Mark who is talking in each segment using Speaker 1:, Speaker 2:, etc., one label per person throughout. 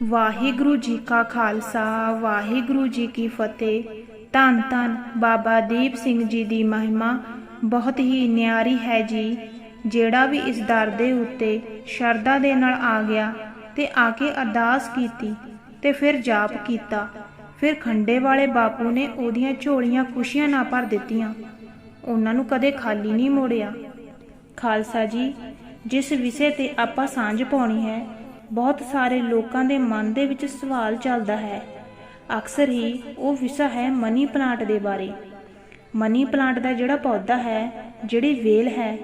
Speaker 1: ਵਾਹਿਗੁਰੂ ਜੀ ਕਾ ਖਾਲਸਾ, ਵਾਹਿਗੁਰੂ ਜੀ ਕੀ ਫਤਿਹ। ਧੰਨ ਧੰਨ ਬਾਬਾ ਦੀਪ ਸਿੰਘ ਜੀ ਦੀ ਮਹਿਮਾ। ਬਹੁਤ ਹੀ ਨਿਆਰੀ ਹੈ ਜੀ, ਜਿਹੜਾ ਵੀ ਇਸ ਦਰ ਦੇ ਉੱਤੇ ਸ਼ਰਧਾ ਦੇ ਨਾਲ ਆ ਗਿਆ ਤੇ ਆ ਕੇ ਅਰਦਾਸ ਕੀਤੀ ਤੇ ਫਿਰ ਜਾਪ ਕੀਤਾ। ਫਿਰ ਖੰਡੇ ਵਾਲੇ ਬਾਪੂ ਨੇ ਉਹਦੀਆਂ ਝੋਲੀਆਂ ਖੁਸ਼ੀਆਂ ਨਾਲ ਭਰ ਦਿੱਤੀਆਂ। ਉਹਨਾਂ ਨੂੰ ਕਦੇ ਖਾਲੀ ਨਹੀਂ ਮੋੜਿਆ। ਖਾਲਸਾ ਜੀ, ਜਿਸ ਵਿਸ਼ੇ ਤੇ ਆਪਾਂ ਸਾਂਝ ਪਾਉਣੀ ਹੈ ਬਹੁਤ ਸਾਰੇ ਲੋਕਾਂ ਦੇ ਮਨ ਦੇ ਵਿੱਚ ਸਵਾਲ ਚੱਲਦਾ ਹੈ। ਅਕਸਰ ਹੀ ਉਹ ਵਿਸ਼ਾ ਹੈ ਮਨੀ ਪਲਾਂਟ ਦੇ ਬਾਰੇ। ਮਨੀ ਪਲਾਂਟ ਦਾ ਜਿਹੜਾ ਪੌਦਾ ਹੈ, ਜਿਹੜੀ ਵੇਲ ਹੈ,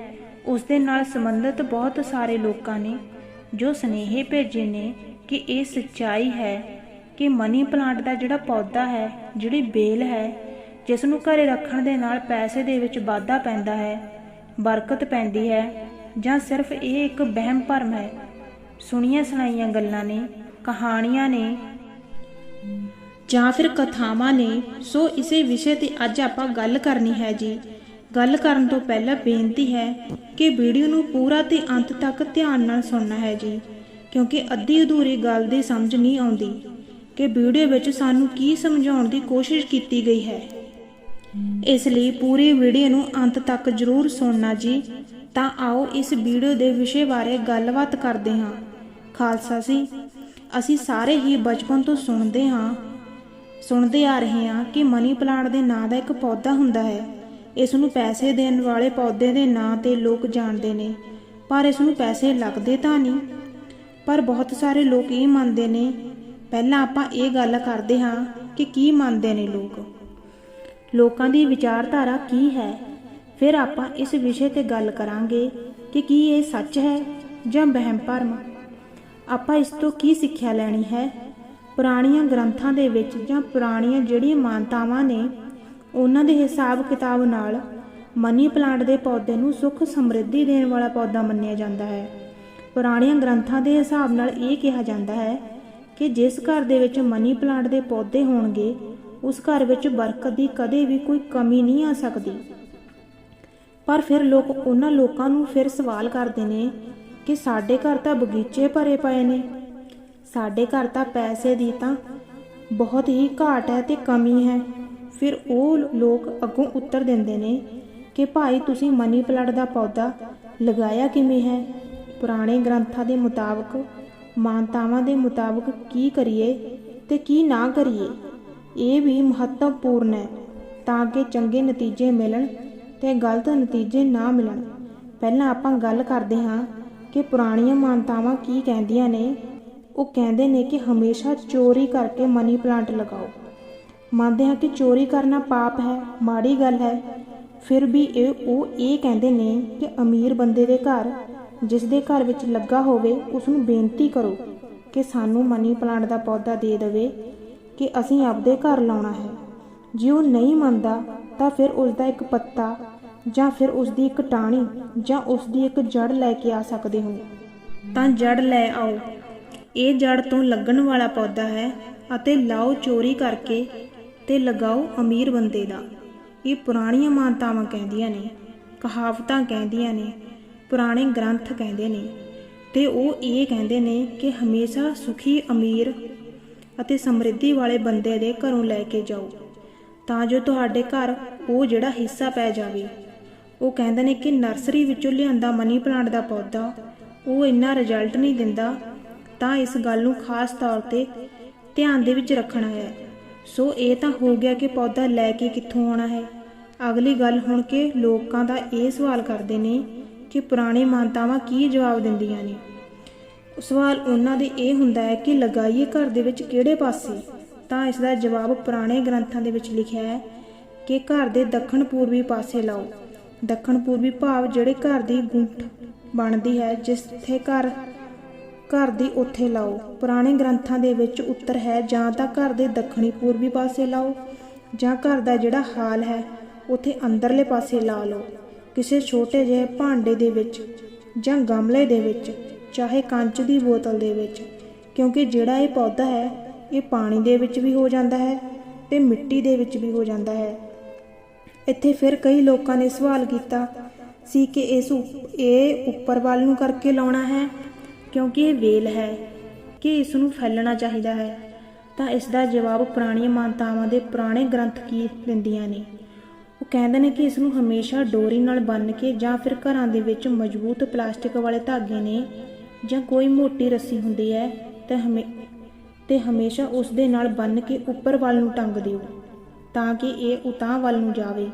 Speaker 1: ਉਸ ਦੇ ਨਾਲ ਸੰਬੰਧਿਤ ਬਹੁਤ ਸਾਰੇ ਲੋਕਾਂ ਨੇ, ਜੋ ਸਨੇਹੇ ਭੇਜੇ ਨੇ ਕਿ ਇਹ ਸੱਚਾਈ ਹੈ ਕਿ ਮਨੀ ਪਲਾਂਟ ਦਾ ਜਿਹੜਾ ਪੌਦਾ ਹੈ, ਜਿਹੜੀ ਵੇਲ ਹੈ, ਜਿਸ ਨੂੰ ਘਰੇ ਰੱਖਣ ਦੇ ਨਾਲ ਪੈਸੇ ਦੇ ਵਿੱਚ ਵਾਧਾ ਪੈਂਦਾ ਹੈ, ਬਰਕਤ ਪੈਂਦੀ ਹੈ ਜਾਂ ਸਿਰਫ ਇਹ ਇੱਕ ਵਹਿਮ ਭਰਮ ਹੈ ਸੁਣੀਆਂ ਸੁਣਾਈਆਂ ਗੱਲਾਂ ਨੇ, ਕਹਾਣੀਆਂ ਨੇ। ਜਾਂ ਫਿਰ ਕਥਾਵਾਂ ਨੇ। ਸੋ ਇਸੇ ਵਿਸ਼ੇ ਤੇ ਅੱਜ ਆਪਾਂ ਗੱਲ ਕਰਨੀ ਹੈ ਜੀ। ਗੱਲ ਕਰਨ ਤੋਂ ਪਹਿਲਾਂ ਬੇਨਤੀ ਹੈ ਕਿ ਵੀਡੀਓ ਨੂੰ ਪੂਰਾ ਤੇ ਅੰਤ ਤੱਕ ਧਿਆਨ ਨਾਲ ਸੁਣਨਾ ਹੈ ਜੀ। ਕਿਉਂਕਿ ਅੱਧੀ ਅਧੂਰੀ ਗੱਲ ਦੀ ਸਮਝ ਨਹੀਂ ਆਉਂਦੀ ਕਿ ਵੀਡੀਓ ਵਿੱਚ ਸਾਨੂੰ ਕੀ ਸਮਝਾਉਣ ਦੀ ਕੋਸ਼ਿਸ਼ ਕੀਤੀ ਗਈ ਹੈ। ਇਸ ਲਈ ਪੂਰੀ ਵੀਡੀਓ ਨੂੰ ਅੰਤ ਤੱਕ ਜ਼ਰੂਰ ਸੁਣਨਾ ਜੀ। ਤਾਂ ਆਓ ਇਸ ਵੀਡੀਓ ਦੇ ਵਿਸ਼ੇ ਬਾਰੇ ਗੱਲਬਾਤ ਕਰਦੇ ਹਾਂ। ਖਾਲਸਾ ਸੀ। ਅਸੀਂ ਸਾਰੇ ਹੀ ਬਚਪਨ ਤੋਂ ਸੁਣਦੇ ਹਾਂ, ਸੁਣਦੇ ਆ ਰਹੇ ਹਾਂ ਕਿ ਮਨੀ ਪਲਾਂਟ ਦੇ ਨਾਂ ਦਾ ਇੱਕ ਪੌਦਾ ਹੁੰਦਾ ਹੈ। ਇਸ ਨੂੰ ਪੈਸੇ ਦੇਣ ਵਾਲੇ ਪੌਦੇ ਦੇ ਨਾਂ ਤੇ ਲੋਕ ਜਾਣਦੇ ਨੇ, ਪਰ ਇਸ ਨੂੰ ਪੈਸੇ ਲੱਗਦੇ ਤਾਂ ਨਹੀਂ। ਪਰ ਬਹੁਤ ਸਾਰੇ ਲੋਕ ਇਹ ਮੰਨਦੇ ਨੇ, ਪਹਿਲਾਂ ਆਪਾਂ ਇਹ ਗੱਲ ਕਰਦੇ ਹਾਂ ਕਿ ਕੀ ਮੰਨਦੇ ਨੇ ਲੋਕ। ਲੋਕਾਂ ਦੀ ਵਿਚਾਰਧਾਰਾ ਕੀ ਹੈ? ਫਿਰ ਆਪਾਂ ਇਸ ਵਿਸ਼ੇ ਤੇ ਗੱਲ ਕਰਾਂਗੇ ਕਿ ਕੀ ਇਹ ਸੱਚ ਹੈ ਜਾਂ ਵਹਿਮ ਭਰਮ ਆਪਾਂ ਇਸ ਤੋਂ ਕੀ ਸਿੱਖਿਆ ਲੈਣੀ ਹੈ? ਪੁਰਾਣੀਆਂ ਗ੍ਰੰਥਾਂ ਦੇ ਵਿੱਚ ਜਾਂ ਪੁਰਾਣੀਆਂ ਜਿਹੜੀਆਂ ਮਾਨਤਾਵਾਂ ਨੇ, ਉਹਨਾਂ ਦੇ ਹਿਸਾਬ ਕਿਤਾਬ ਨਾਲ ਮਨੀ ਪਲਾਂਟ ਦੇ ਪੌਦੇ ਨੂੰ ਸੁੱਖ ਸਮਰਿੱਧੀ ਦੇਣ ਵਾਲਾ ਪੌਦਾ ਮੰਨਿਆ ਜਾਂਦਾ ਹੈ। ਪੁਰਾਣੀਆਂ ਗ੍ਰੰਥਾਂ ਦੇ ਹਿਸਾਬ ਨਾਲ ਇਹ ਕਿਹਾ ਜਾਂਦਾ ਹੈ ਕਿ ਜਿਸ ਘਰ ਦੇ ਵਿੱਚ ਮਨੀ ਪਲਾਂਟ ਦੇ ਪੌਦੇ ਹੋਣਗੇ, ਉਸ ਘਰ ਵਿੱਚ ਬਰਕਤ ਦੀ ਕਦੇ ਵੀ ਕੋਈ ਕਮੀ ਨਹੀਂ ਆ ਸਕਦੀ। ਪਰ ਫਿਰ ਲੋਕ ਉਹਨਾਂ ਲੋਕਾਂ ਨੂੰ ਫਿਰ ਸਵਾਲ ਕਰਦੇ ਨੇ ਕਿ ਸਾਡੇ ਘਰ ਤਾਂ ਬਗੀਚੇ ਭਰੇ ਪਏ ਨੇ। ਸਾਡੇ ਘਰ ਤਾਂ ਪੈਸੇ ਦੀ ਤਾਂ ਬਹੁਤ ਹੀ ਘਾਟ ਹੈ ਤੇ ਕਮੀ ਹੈ। ਫਿਰ ਉਹ ਲੋਕ ਅੱਗੋਂ ਉੱਤਰ ਦਿੰਦੇ ਨੇ ਕਿ ਭਾਈ ਤੁਸੀਂ ਮਨੀ ਪਲਾਂਟ ਦਾ ਪੌਦਾ ਲਗਾਇਆ ਕਿਵੇਂ ਹੈ? ਪੁਰਾਣੇ ਗ੍ਰੰਥਾਂ ਦੇ ਮੁਤਾਬਕ, ਮਾਨਤਾਵਾਂ ਦੇ ਮੁਤਾਬਕ ਕੀ ਕਰੀਏ ਤੇ ਕੀ ਨਾ ਕਰੀਏ? ਇਹ ਵੀ ਮਹੱਤਵਪੂਰਨ ਹੈ ਤਾਂ ਕਿ ਚੰਗੇ ਨਤੀਜੇ ਮਿਲਣ ਤੇ ਗਲਤ ਨਤੀਜੇ ਨਾ ਮਿਲਣ। ਪਹਿਲਾਂ ਆਪਾਂ ਗੱਲ ਕਰਦੇ ਹਾਂ ਕਿ ਪੁਰਾਣੀਆਂ ਮਾਨਤਾਵਾਂ ਕੀ ਕਹਿੰਦੀਆਂ ਨੇ, ਉਹ ਕਹਿੰਦੇ ਨੇ ਕਿ ਹਮੇਸ਼ਾ ਚੋਰੀ ਕਰਕੇ ਮਨੀ ਪਲਾਂਟ ਲਗਾਓ। ਮੰਨਦੇ ਹਾਂ ਕਿ ਚੋਰੀ ਕਰਨਾ ਪਾਪ ਹੈ, ਮਾੜੀ ਗੱਲ ਹੈ। ਫਿਰ ਵੀ ਇਹ, ਉਹ ਇਹ ਕਹਿੰਦੇ ਨੇ ਕਿ ਅਮੀਰ ਬੰਦੇ ਦੇ ਘਰ, ਜਿਸ ਦੇ ਘਰ ਵਿੱਚ ਲੱਗਾ ਹੋਵੇ ਉਸ ਨੂੰ ਬੇਨਤੀ ਕਰੋ ਕਿ ਸਾਨੂੰ ਮਨੀ ਪਲਾਂਟ ਦਾ ਪੌਦਾ ਦੇ ਦੇਵੇ ਕਿ ਅਸੀਂ ਆਪਦੇ ਘਰ ਲਾਉਣਾ ਹੈ। ਜੇ ਉਹ ਨਹੀਂ ਮੰਨਦਾ, ਤਾਂ ਫਿਰ ਉਸ ਦਾ ਇੱਕ ਪੱਤਾ ਜਾਂ ਫਿਰ ਉਸ ਦੀ ਇੱਕ ਟਾਹਣੀ ਜਾਂ ਉਸ ਦੀ ਇੱਕ ਜੜ ਲੈ ਕੇ ਆ ਸਕਦੇ ਹੋ। ਤਾਂ ਜੜ ਲੈ ਆਓ। ਇਹ ਜੜ ਤੋਂ ਲੱਗਣ ਵਾਲਾ ਪੌਦਾ ਹੈ ਅਤੇ ਲਾਓ ਚੋਰੀ ਕਰਕੇ ਤੇ ਲਗਾਓ ਅਮੀਰ ਬੰਦੇ ਦਾ। ਇਹ ਪੁਰਾਣੀਆਂ ਮਾਨਤਾਵਾਂ ਕਹਿੰਦੀਆਂ ਨੇ, ਕਹਾਵਤਾਂ ਕਹਿੰਦੀਆਂ ਨੇ, ਪੁਰਾਣੇ ਗ੍ਰੰਥ ਕਹਿੰਦੇ ਨੇ ਤੇ ਉਹ ਇਹ ਕਹਿੰਦੇ ਨੇ ਕਿ ਹਮੇਸ਼ਾ ਸੁਖੀ, ਅਮੀਰ ਅਤੇ ਸਮਰਿੱਧੀ ਵਾਲੇ ਬੰਦੇ ਦੇ ਘਰੋਂ ਲੈ ਕੇ ਜਾਓ। ਤਾਂ ਜੋ ਤੁਹਾਡੇ ਘਰ ਉਹ ਜਿਹੜਾ ਹਿੱਸਾ ਪੈ ਜਾਵੇ। ਉਹ ਕਹਿੰਦੇ ਨੇ ਕਿ ਨਰਸਰੀ ਵਿੱਚੋਂ ਲਿਆਂਦਾ ਮਨੀ ਪਲਾਂਟ ਦਾ ਪੌਦਾ, ਉਹ ਇੰਨਾ ਰਿਜ਼ਲਟ ਨਹੀਂ ਦਿੰਦਾ, ਤਾਂ ਇਸ ਗੱਲ ਨੂੰ ਖਾਸ ਤੌਰ ਤੇ ਧਿਆਨ ਦੇ ਵਿੱਚ ਰੱਖਣਾ ਹੈ। ਸੋ ਇਹ ਤਾਂ ਹੋ ਗਿਆ ਕਿ ਪੌਦਾ ਲੈ ਕੇ ਕਿੱਥੋਂ ਆਉਣਾ ਹੈ। ਅਗਲੀ ਗੱਲ ਹੁਣ ਕਿ ਲੋਕਾਂ ਦਾ ਇਹ ਸਵਾਲ ਕਰਦੇ ਨੇ ਕਿ ਪੁਰਾਣੇ ਮਾਨਤਾਵਾਂ ਕੀ ਜਵਾਬ ਦਿੰਦੀਆਂ ਨੇ। ਸਵਾਲ ਉਹਨਾਂ ਦੇ ਇਹ ਹੁੰਦਾ ਹੈ ਕਿ ਲਗਾਈਏ ਘਰ ਦੇ ਵਿੱਚ ਕਿਹੜੇ ਪਾਸੇ? ਤਾਂ ਇਸ ਦਾ ਜਵਾਬ ਪੁਰਾਣੇ ਗ੍ਰੰਥਾਂ ਦੇ ਵਿੱਚ ਲਿਖਿਆ ਹੈ ਕਿ ਘਰ ਦੇ ਦੱਖਣ ਪੂਰਬੀ ਪਾਸੇ ਲਾਓ। ਦੱਖਣ ਪੂਰਬੀ ਭਾਵ ਜਿਹੜੇ ਘਰ ਦੀ ਗੁੰਠ ਬਣਦੀ ਹੈ, ਜਿੱਥੇ ਘਰ ਘਰ ਦੀ ਉੱਥੇ ਲਾਓ। ਪੁਰਾਣੇ ਗ੍ਰੰਥਾਂ ਦੇ ਵਿੱਚ ਉੱਤਰ ਹੈ, ਜਾਂ ਤਾਂ ਘਰ ਦੇ ਦੱਖਣੀ ਪੂਰਬੀ ਪਾਸੇ ਲਾਓ, ਜਾਂ ਘਰ ਦਾ ਜਿਹੜਾ ਹਾਲ ਹੈ, ਉੱਥੇ ਅੰਦਰਲੇ ਪਾਸੇ ਲਾ ਲਓ। ਕਿਸੇ ਛੋਟੇ ਜਿਹੇ ਭਾਂਡੇ ਦੇ ਵਿੱਚ ਜਾਂ ਗਮਲੇ ਦੇ ਵਿੱਚ, ਚਾਹੇ ਕੰਚ ਦੀ ਬੋਤਲ ਦੇ ਵਿੱਚ, ਕਿਉਂਕਿ ਜਿਹੜਾ ਇਹ ਪੌਦਾ ਹੈ, ਇਹ ਪਾਣੀ ਦੇ ਵਿੱਚ ਵੀ ਹੋ ਜਾਂਦਾ ਹੈ ਤੇ ਮਿੱਟੀ ਦੇ ਵਿੱਚ ਵੀ ਹੋ ਜਾਂਦਾ ਹੈ। ਇੱਥੇ ਫਿਰ ਕਈ ਲੋਕਾਂ ਨੇ ਸਵਾਲ ਕੀਤਾ ਸੀ ਕਿ ਇਸ ਉਪ- ਇਹ ਉੱਪਰ ਵੱਲ ਨੂੰ ਕਰਕੇ ਲਾਉਣਾ ਹੈ, ਕਿਉਂਕਿ ਇਹ ਵੇਲ ਹੈ ਕਿ ਇਸ ਨੂੰ ਫੈਲਣਾ ਚਾਹੀਦਾ ਹੈ। ਤਾਂ ਇਸ ਦਾ ਜਵਾਬ ਪੁਰਾਣੀਆਂ ਮਾਨਤਾਵਾਂ ਦੇ ਪੁਰਾਣੇ ਗ੍ਰੰਥ ਕੀ ਦਿੰਦੀਆਂ ਨੇ? ਉਹ ਕਹਿੰਦੇ ਨੇ ਕਿ ਇਸ ਨੂੰ ਹਮੇਸ਼ਾ ਡੋਰੀ ਨਾਲ ਬੰਨ੍ਹ ਕੇ ਜਾਂ ਫਿਰ ਘਰਾਂ ਦੇ ਵਿੱਚ ਮਜ਼ਬੂਤ ਪਲਾਸਟਿਕ ਵਾਲੇ ਧਾਗੇ ਨੇ ਜਾਂ ਕੋਈ ਮੋਟੀ ਰੱਸੀ ਹੁੰਦੀ ਹੈ, ਤੇ ਹਮੇ, ਤੇ ਹਮੇਸ਼ਾ ਉਸ ਦੇ ਨਾਲ ਬੰਨ੍ਹ ਕੇ ਉੱਪਰ ਵੱਲ ਨੂੰ ਟੰਗ ਦਿਓ। ਤਾਂ ਕਿ ਇਹ ਉਤਾਂਹ ਵੱਲ ਨੂੰ ਜਾਵੇ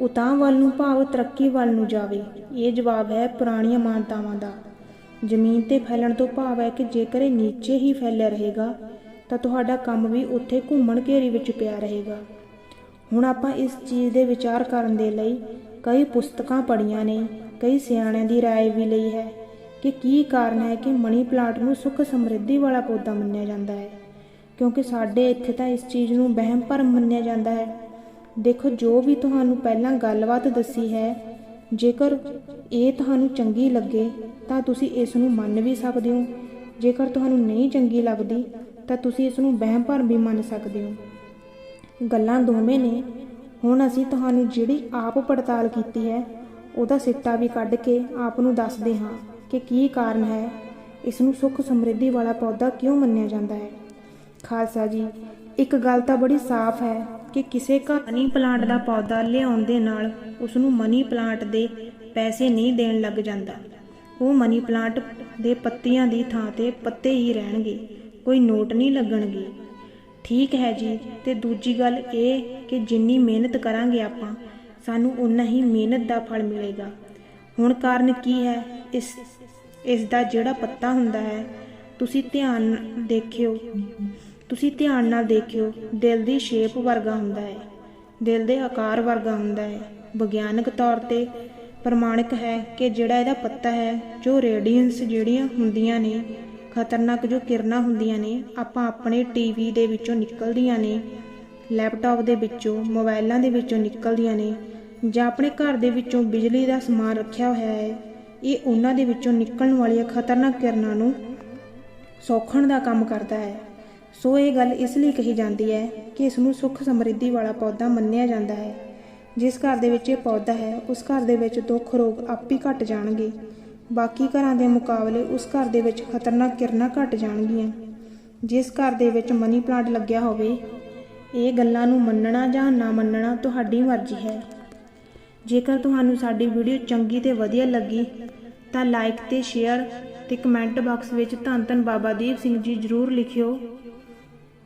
Speaker 1: ਉਤਾਂਹ ਵੱਲ ਨੂੰ ਭਾਵ ਤਰੱਕੀ ਵੱਲ ਨੂੰ ਜਾਵੇ ਇਹ ਜਵਾਬ ਹੈ ਪੁਰਾਣੀਆਂ ਮਾਨਤਾਵਾਂ ਦਾ ਜ਼ਮੀਨ ਤੇ ਫੈਲਣ ਤੋਂ ਭਾਵ ਹੈ ਕਿ ਜੇਕਰ ਇਹ ਨੀਚੇ ਹੀ ਫੈਲਿਆ ਰਹੇਗਾ ਤਾਂ ਤੁਹਾਡਾ ਕੰਮ ਵੀ ਉੱਥੇ ਘੁੰਮਣ ਘੇਰੀ ਵਿੱਚ ਪਿਆ ਰਹੇਗਾ ਹੁਣ ਆਪਾਂ ਇਸ ਚੀਜ਼ ਦੇ ਵਿਚਾਰ ਕਰਨ ਦੇ ਲਈ ਕਈ ਪੁਸਤਕਾਂ ਪੜ੍ਹੀਆਂ ਨੇ ਕਈ ਸਿਆਣਿਆਂ ਦੀ رائے ਵੀ ਲਈ ਹੈ ਕਿ ਕੀ ਕਾਰਨ ਹੈ ਕਿ ਮਨੀ ਪਲਾਂਟ ਨੂੰ ਸੁੱਖ ਸਮਰਿੱਧੀ ਵਾਲਾ ਪੌਦਾ ਮੰਨਿਆ ਜਾਂਦਾ ਹੈ ਕਿਉਂਕਿ ਸਾਡੇ ਇੱਥੇ ਤਾਂ ਇਸ ਚੀਜ਼ ਨੂੰ ਵਹਿਮ ਭਰਮ ਮੰਨਿਆ ਜਾਂਦਾ ਹੈ। ਦੇਖੋ, ਜੋ ਵੀ ਤੁਹਾਨੂੰ ਪਹਿਲਾਂ ਗੱਲਬਾਤ ਦੱਸੀ ਹੈ, ਜੇਕਰ ਇਹ ਤੁਹਾਨੂੰ ਚੰਗੀ ਲੱਗੇ, ਤਾਂ ਤੁਸੀਂ ਇਸ ਨੂੰ ਮੰਨ ਵੀ ਸਕਦੇ ਹੋ। ਜੇਕਰ ਤੁਹਾਨੂੰ ਨਹੀਂ ਚੰਗੀ ਲੱਗਦੀ, ਤਾਂ ਤੁਸੀਂ ਇਸ ਨੂੰ ਵਹਿਮ ਭਰਮ ਵੀ ਮੰਨ ਸਕਦੇ ਹੋ। ਗੱਲਾਂ ਦੋਵੇਂ ਨੇ। ਹੁਣ ਅਸੀਂ ਤੁਹਾਨੂੰ ਜਿਹੜੀ ਆਪ ਪੜਤਾਲ ਕੀਤੀ ਹੈ, ਉਹਦਾ ਸਿੱਟਾ ਵੀ ਕੱਢ ਕੇ ਆਪ ਨੂੰ ਦੱਸਦੇ ਹਾਂ ਕਿ ਕੀ ਕਾਰਨ ਹੈ। ਇਸ ਨੂੰ ਸੁੱਖ ਸਮਰਿੱਧੀ ਵਾਲਾ ਪੌਦਾ ਕਿਉਂ ਮੰਨਿਆ ਜਾਂਦਾ ਹੈ? ਖਾਲਸਾ ਜੀ, ਇੱਕ ਗੱਲ ਤਾਂ ਬੜੀ ਸਾਫ਼ ਹੈ ਕਿ ਕਿਸੇ ਘਰ ਮਨੀ ਪਲਾਂਟ ਦਾ ਪੌਦਾ ਲਿਆਉਣ ਦੇ ਨਾਲ ਉਸ ਨੂੰ ਮਨੀ ਪਲਾਂਟ ਦੇ ਪੈਸੇ ਨਹੀਂ ਦੇਣ ਲੱਗ ਜਾਂਦਾ। ਉਹ ਮਨੀ ਪਲਾਂਟ ਦੇ ਪੱਤੀਆਂ ਦੀ ਥਾਂ ਤੇ ਪੱਤੇ ਹੀ ਰਹਿਣਗੇ, ਕੋਈ ਨੋਟ ਨਹੀਂ ਲੱਗਣਗੇ। ਠੀਕ ਹੈ ਜੀ, ਤੇ ਦੂਜੀ ਗੱਲ ਇਹ ਕਿ ਜਿੰਨੀ ਮਿਹਨਤ ਕਰਾਂਗੇ ਆਪਾਂ, ਸਾਨੂੰ ਉਨਾ ਹੀ ਮਿਹਨਤ ਦਾ ਫਲ ਮਿਲੇਗਾ। ਹੁਣ ਕਾਰਨ ਕੀ ਹੈ? ਇਸ ਇਸ ਦਾ ਜਿਹੜਾ ਪੱਤਾ ਹੁੰਦਾ ਹੈ, ਤੁਸੀਂ ਧਿਆਨ ਦੇਖਿਓ। ਤੁਸੀਂ ਧਿਆਨ ਨਾਲ ਦੇਖਿਓ, ਦਿਲ ਦੀ ਸ਼ੇਪ ਵਰਗਾ ਹੁੰਦਾ ਹੈ। ਦਿਲ ਦੇ ਆਕਾਰ ਵਰਗਾ ਹੁੰਦਾ ਹੈ। ਵਿਗਿਆਨਕ ਤੌਰ ਤੇ ਪ੍ਰਮਾਣਿਕ ਹੈ ਕਿ ਜਿਹੜਾ ਇਹਦਾ ਪੱਤਾ ਹੈ, ਜੋ ਰੇਡੀਅੰਸ ਜਿਹੜੀਆਂ ਹੁੰਦੀਆਂ ਨੇ, ਖਤਰਨਾਕ ਜੋ ਕਿਰਨਾਂ ਹੁੰਦੀਆਂ ਨੇ, ਆਪਾਂ ਆਪਣੇ ਟੀਵੀ ਦੇ ਵਿੱਚੋਂ ਨਿਕਲਦੀਆਂ ਨੇ, ਲੈਪਟਾਪ ਦੇ ਵਿੱਚੋਂ ਮੋਬਾਈਲਾਂ ਦੇ ਵਿੱਚੋਂ ਨਿਕਲਦੀਆਂ ਨੇ, ਜਾਂ ਆਪਣੇ ਘਰ ਦੇ ਵਿੱਚੋਂ ਬਿਜਲੀ ਦਾ ਸਮਾਨ ਰੱਖਿਆ ਹੋਇਆ ਹੈ, ਇਹ ਉਹਨਾਂ ਦੇ ਵਿੱਚੋਂ ਨਿਕਲਣ ਵਾਲੀਆਂ ਖਤਰਨਾਕ ਕਿਰਨਾਂ ਨੂੰ ਸੌਖਣ ਦਾ ਕੰਮ ਕਰਦਾ ਹੈ। ਸੋ ਇਹ ਗੱਲ ਇਸ ਲਈ ਕਹੀ ਜਾਂਦੀ ਹੈ ਕਿ ਇਸ ਨੂੰ ਸੁੱਖ ਸਮਰਿੱਧੀ ਵਾਲਾ ਪੌਦਾ ਮੰਨਿਆ ਜਾਂਦਾ ਹੈ। ਜਿਸ ਘਰ ਦੇ ਵਿੱਚ ਇਹ ਪੌਦਾ ਹੈ, ਉਸ ਘਰ ਦੇ ਵਿੱਚ ਦੁੱਖ ਰੋਗ ਆਪ ਹੀ ਘਟ ਜਾਣਗੇ। ਬਾਕੀ ਘਰਾਂ ਦੇ ਮੁਕਾਬਲੇ ਉਸ ਘਰ ਦੇ ਵਿੱਚ ਖਤਰਨਾਕ ਕਿਰਨਾਂ ਘਟ ਜਾਣਗੀਆਂ। ਜਿਸ ਘਰ ਦੇ ਵਿੱਚ ਮਨੀ ਪਲਾਂਟ ਲੱਗਿਆ ਹੋਵੇ, ਇਹ ਗੱਲਾਂ ਨੂੰ ਮੰਨਣਾ ਜਾਂ ਨਾ ਮੰਨਣਾ ਤੁਹਾਡੀ ਮਰਜ਼ੀ ਹੈ। ਜੇਕਰ ਤੁਹਾਨੂੰ ਸਾਡੀ ਵੀਡੀਓ ਚੰਗੀ ਤੇ ਵਧੀਆ ਲੱਗੀ, ਤਾਂ ਲਾਈਕ ਤੇ ਸ਼ੇਅਰ ਤੇ ਕਮੈਂਟ ਬਾਕਸ ਵਿੱਚ ਧੰਨ ਧੰਨ ਬਾਬਾ ਦੀਪ ਸਿੰਘ ਜੀ ਜ਼ਰੂਰ ਲਿਖਿਓ।